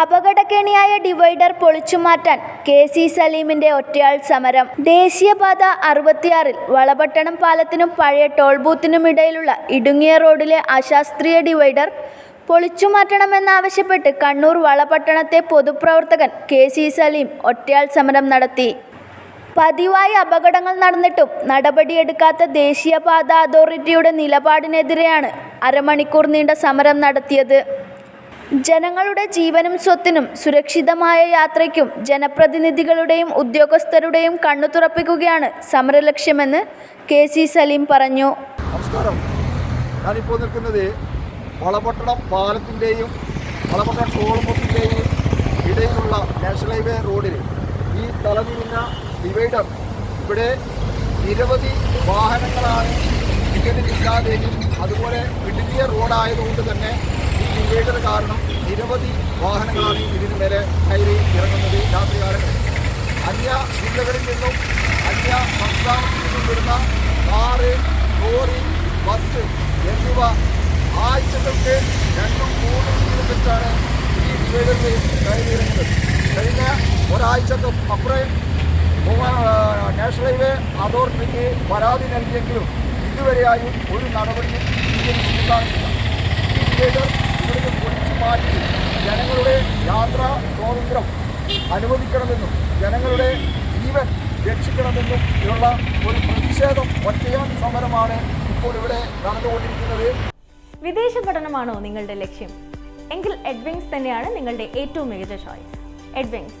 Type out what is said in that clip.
അപകടകേണിയായ divider പൊളിച്ചുമാറ്റാൻ K C സലീമിന്റെ ഒറ്റയാൾ സമരം. ദേശീയപാത അറുപത്തിയാറിൽ വളപട്ടണം പാലത്തിനും പഴയ ടോൾ ബൂത്തിനും ഇടയിലുള്ള ഇടുങ്ങിയ റോഡിലെ അശാസ്ത്രീയ ഡിവൈഡർ പൊളിച്ചുമാറ്റണമെന്നാവശ്യപ്പെട്ട് കണ്ണൂർ വളപട്ടണത്തെ പൊതുപ്രവർത്തകൻ കെ സി സലീം ഒറ്റയാൾ സമരം നടത്തി. പതിവായി അപകടങ്ങൾ നടന്നിട്ടും നടപടിയെടുക്കാത്ത ദേശീയപാത അതോറിറ്റിയുടെ നിലപാടിനെതിരെയാണ് അരമണിക്കൂർ നീണ്ട സമരം നടത്തിയത്. ജനങ്ങളുടെ ജീവനും സ്വത്തിനും സുരക്ഷിതമായ യാത്രയ്ക്കും ജനപ്രതിനിധികളുടെയും ഉദ്യോഗസ്ഥരുടെയും കണ്ണു തുറപ്പിക്കുകയാണ് സമരലക്ഷ്യമെന്ന് കെ സി സലീം പറഞ്ഞു. നമസ്കാരം. ഞാനിപ്പോൾ നിൽക്കുന്നത് വളപട്ടണം പാലത്തിന്റെയും വളപട്ടണം ഇടയിലുള്ള നാഷണൽ ഹൈവേ റോഡിൽ. തലതിരിഞ്ഞ ഡിവൈഡർ ഇവിടെ നിരവധി വാഹനങ്ങളാണ് ടിക്കറ്റില്ലാതെയും അതുപോലെ ഇടുങ്ങിയ റോഡായതുകൊണ്ട് തന്നെ ഈ ഡിവൈഡർ കാരണം നിരവധി വാഹനങ്ങളാണ് ഇതിന് മേലെ കയറി ഇറങ്ങുന്നത് രാത്രി കാലങ്ങളിൽ അന്യ ജില്ലകളിൽ നിന്നും അന്യ സംസ്ഥാനത്തിൽ നിന്നും വരുന്ന കാറ് ലോറി ബസ് എന്നിവ ആഴ്ചകൾക്ക് രണ്ടും മൂന്നും വെച്ചാണ് ഈ ഡിവൈഡറിൽ കയറിയിറങ്ങുന്നത് കഴിഞ്ഞ ഒരാഴ്ചക്ക് അപ്പുറം നാഷണൽ ഹൈവേ അതോറിറ്റിക്ക് പരാതി നൽകിയെങ്കിലും ഇതുവരെയായും ഒരു നടപടിയും പൊളിച്ചു മാറ്റി ജനങ്ങളുടെ യാത്രാ സ്വാതന്ത്ര്യം അനുവദിക്കണമെന്നും ജനങ്ങളുടെ ജീവൻ രക്ഷിക്കണമെന്നും ഉള്ള ഒരു പ്രതിഷേധം ഒറ്റയാൻ സമരമാണ് ഇപ്പോൾ ഇവിടെ നടന്നുകൊണ്ടിരിക്കുന്നത്. വിദേശ പഠനമാണോ നിങ്ങളുടെ ലക്ഷ്യം? എങ്കിൽ എഡ്വിങ്സ് തന്നെയാണ് നിങ്ങളുടെ ഏറ്റവും മികച്ച choice Edwings